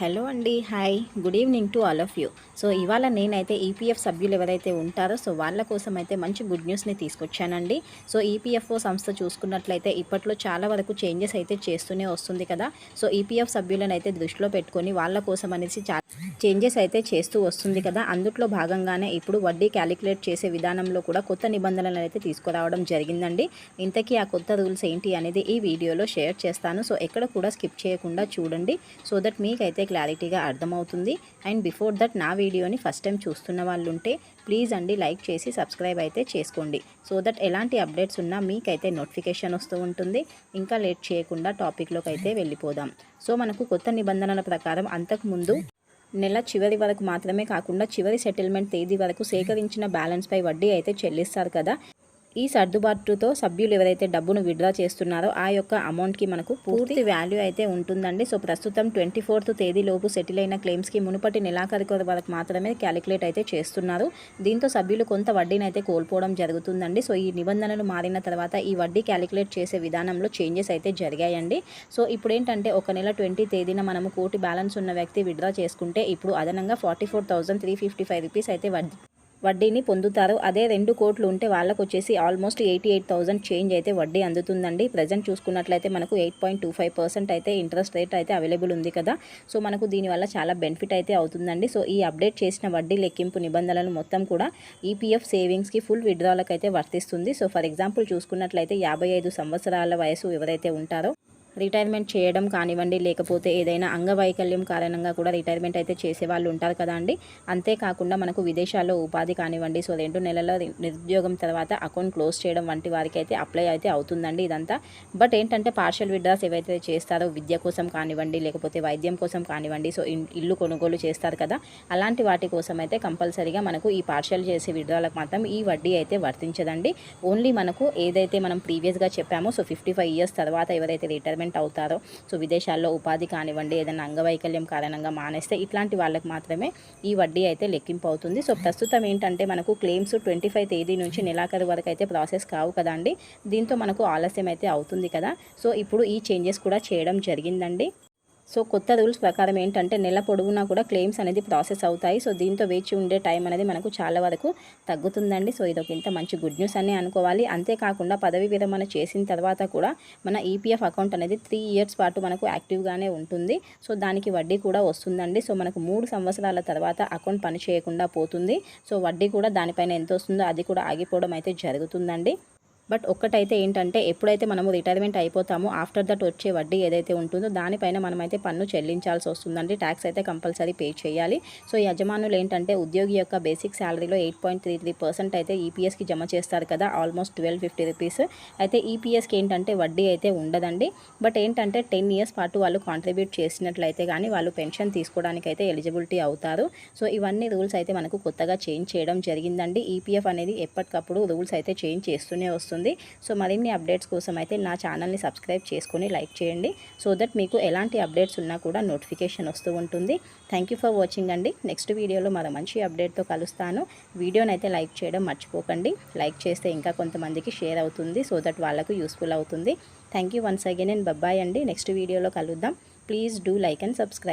Hello అండి hi. Good evening to all of you. So ఇవాళ నేనైతే ఈపీఎఫ్ సభ్యులు ఎవరైతే ఉంటారో సో వాళ్ళ కోసం అయితే మంచి గుడ్ న్యూస్ని తీసుకొచ్చానండి. సో ఈపీఎఫ్ఓ సంస్థ చూసుకున్నట్లయితే ఇప్పట్లో చాలా వరకు చేంజెస్ అయితే చేస్తూనే వస్తుంది కదా. సో ఈపీఎఫ్ సభ్యులను అయితే దృష్టిలో పెట్టుకొని వాళ్ళ కోసం అనేసి చాలా చేంజెస్ అయితే చేస్తూ వస్తుంది కదా. అందుట్లో భాగంగానే ఇప్పుడు వడ్డీ క్యాలిక్యులేట్ చేసే విధానంలో కూడా కొత్త నిబంధనలు అయితే తీసుకురావడం జరిగిందండి. ఇంతకీ ఆ కొత్త రూల్స్ ఏంటి అనేది ఈ వీడియోలో షేర్ చేస్తాను. సో ఎక్కడ కూడా స్కిప్ చేయకుండా చూడండి. సో దట్ మీకైతే క్లారిటీగా అర్థమవుతుంది. అండ్ బిఫోర్ దట్ నా వీడియోని ఫస్ట్ టైం చూస్తున్న వాళ్ళు ఉంటే ప్లీజ్ అండి లైక్ చేసి సబ్స్క్రైబ్ అయితే చేసుకోండి. సో దట్ ఎలాంటి అప్డేట్స్ ఉన్నా మీకైతే నోటిఫికేషన్ వస్తూ ఉంటుంది. ఇంకా లేట్ చేయకుండా టాపిక్లోకి అయితే వెళ్ళిపోదాం. సో మనకు కొత్త నిబంధనల ప్రకారం అంతకుముందు నెల చివరి వరకు మాత్రమే కాకుండా చివరి సెటిల్మెంట్ తేదీ వరకు సేకరించిన బ్యాలెన్స్పై వడ్డీ అయితే చెల్లిస్తారు కదా. ఈ సర్దుబాటుతో సభ్యులు ఎవరైతే డబ్బును విడ్రా చేస్తున్నారో ఆ యొక్క అమౌంట్కి మనకు పూర్తి వాల్యూ అయితే ఉంటుందండి. సో ప్రస్తుతం ట్వంటీ ఫోర్త్ తేదీలోపు సెటిల్ అయిన క్లెయిమ్స్కి మునుపటి నెలాఖరు వరకు మాత్రమే క్యాలిక్యులేట్ అయితే చేస్తున్నారు. దీంతో సభ్యులు కొంత వడ్డీని అయితే కోల్పోవడం జరుగుతుందండి. సో ఈ నిబంధనలు మారిన తర్వాత ఈ వడ్డీ క్యాలిక్యులేట్ చేసే విధానంలో చేంజెస్ అయితే జరిగాయండి. సో ఇప్పుడు ఏంటంటే ఒక నెల ట్వంటీ తేదీన మనము కోటి బ్యాలెన్స్ ఉన్న వ్యక్తి విడ్రా చేసుకుంటే ఇప్పుడు అదనంగా forty four thousand three fifty five rupees అయితే వడ్డీ వడ్డీని పొందుతారు. అదే రెండు కోట్లు ఉంటే వాళ్ళకు వచ్చేసి almost eighty eight thousand change అయితే వడ్డీ అందుతుందండి. ప్రజెంట్ చూసుకున్నట్లయితే మనకు eight point two five percent అయితే ఇంట్రెస్ట్ రేట్ అయితే అవైలబుల్ ఉంది కదా. సో మనకు దీనివల్ల చాలా బెనిఫిట్ అయితే అవుతుందండి. సో ఈ అప్డేట్ చేసిన వడ్డీ లెక్కింపు నిబంధనలు మొత్తం కూడా ఈపీఎఫ్ సేవింగ్స్కి ఫుల్ విడ్రాలకు అయితే వర్తిస్తుంది. సో ఫర్ ఎగ్జాంపుల్ చూసుకున్నట్లయితే యాభై ఐదు సంవత్సరాల వయసు ఎవరైతే ఉంటారో రిటైర్మెంట్ చేయడం కానివ్వండి లేకపోతే ఏదైనా అంగవైకల్యం కారణంగా కూడా రిటైర్మెంట్ అయితే చేసే వాళ్ళు ఉంటారు కదా అండి. అంతేకాకుండా మనకు విదేశాల్లో ఉపాధి కానివ్వండి సో రెండు నెలల నిరుద్యోగం తర్వాత అకౌంట్ క్లోజ్ చేయడం వంటి వారికి అయితే అప్లై అయితే అవుతుందండి ఇదంతా. బట్ ఏంటంటే పార్షల్ విడ్రాస్ ఏవైతే చేస్తారో విద్య కోసం కానివ్వండి లేకపోతే వైద్యం కోసం కానివ్వండి సో ఇల్లు కొనుగోలు చేస్తారు కదా అలాంటి వాటి కోసం అయితే కంపల్సరీగా మనకు ఈ పార్షల్ చేసే విడ్రాలకు మాత్రం ఈ వడ్డీ అయితే వర్తించదండి. ఓన్లీ మనకు ఏదైతే మనం ప్రీవియస్గా చెప్పామో సో ఫిఫ్టీ ఫైవ్ ఇయర్స్ తర్వాత ఎవరైతే రిటైర్మెంట్ రిటైర్మెంట్ అవుతారో. సో విదేశాల్లో ఉపాధి కానివ్వండి ఏదైనా అంగవైకల్యం కారణంగా మానేస్తే ఇట్లాంటి వాళ్ళకి మాత్రమే ఈ వడ్డీ అయితే లెక్కింపు అవుతుంది. సో ప్రస్తుతం ఏంటంటే మనకు క్లెయిమ్స్ ట్వంటీ ఫైవ్ తేదీ నుంచి నెలాఖరు వరకు అయితే ప్రాసెస్ కావు కదండి దీంతో మనకు ఆలస్యం అయితే అవుతుంది కదా. సో ఇప్పుడు ఈ చేంజెస్ కూడా చేయడం జరిగిందండి. సో కొత్త రూల్స్ ప్రకారం ఏంటంటే నెల పొడవునా కూడా క్లెయిమ్స్ అనేది ప్రాసెస్ అవుతాయి. సో దీంతో వేచి ఉండే టైం అనేది మనకు చాలా వరకు తగ్గుతుందండి. సో ఇది ఒక ఇంత మంచి గుడ్ న్యూస్ అని అనుకోవాలి. అంతేకాకుండా పదవి విరమణ చేసిన తర్వాత కూడా మన ఈపీఎఫ్ అకౌంట్ అనేది త్రీ ఇయర్స్ పాటు మనకు యాక్టివ్గానే ఉంటుంది. సో దానికి వడ్డీ కూడా వస్తుందండి. సో మనకు మూడు సంవత్సరాల తర్వాత అకౌంట్ పని చేయకుండా పోతుంది. సో వడ్డీ కూడా దానిపైన ఎంత వస్తుందో అది కూడా ఆగిపోవడం అయితే జరుగుతుందండి. బట్ ఒక్కటైతే ఏంటంటే ఎప్పుడైతే మనము రిటైర్మెంట్ అయిపోతామో ఆఫ్టర్ దట్ వచ్చే వడ్డీ ఏదైతే ఉంటుందో దానిపైన మనమైతే పన్ను చెల్లించాల్సి వస్తుందండి. ట్యాక్స్ అయితే కంపల్సరీ పే చేయాలి. సో యజమానులు ఏంటంటే ఉద్యోగి యొక్క basic శాలరీలో eight point three three percent అయితే ఈపీఎస్కి జమ చేస్తారు కదా ఆల్మోస్ట్ ట్వెల్వ్ ఫిఫ్టీ రూపీస్. అయితే ఈపీఎస్కి ఏంటంటే వడ్డీ అయితే ఉండదండి. బట్ ఏంటంటే టెన్ ఇయర్స్ పాటు వాళ్ళు కాంట్రిబ్యూట్ చేసినట్లయితే కానీ వాళ్ళు పెన్షన్ తీసుకోవడానికి అయితే ఎలిజిబిలిటీ అవుతారు. సో ఇవన్నీ రూల్స్ అయితే మనకు కొత్తగా చేంజ్ చేయడం జరిగిందండి. ఈపీఎఫ్ అనేది ఎప్పటికప్పుడు రూల్స్ అయితే చేంజ్ చేస్తూనే వస్తుంది. వస్తుంది. సో మరిన్ని అప్డేట్స్ కోసం అయితే నా ఛానల్ని సబ్స్క్రైబ్ చేసుకొని లైక్ చేయండి. సో దట్ మీకు ఎలాంటి అప్డేట్స్ ఉన్నా కూడా నోటిఫికేషన్ వస్తూ ఉంటుంది. థ్యాంక్ ఫర్ వాచింగ్ అండి. నెక్స్ట్ వీడియోలో మరో మంచి అప్డేట్తో కలుస్తాను. వీడియోని అయితే లైక్ చేయడం మర్చిపోకండి. లైక్ చేస్తే ఇంకా కొంతమందికి షేర్ అవుతుంది. సో దట్ వాళ్ళకు యూస్ఫుల్ అవుతుంది. Thank you once again and bye bye అండి. నెక్స్ట్ వీడియోలో కలుద్దాం. Please do like and subscribe.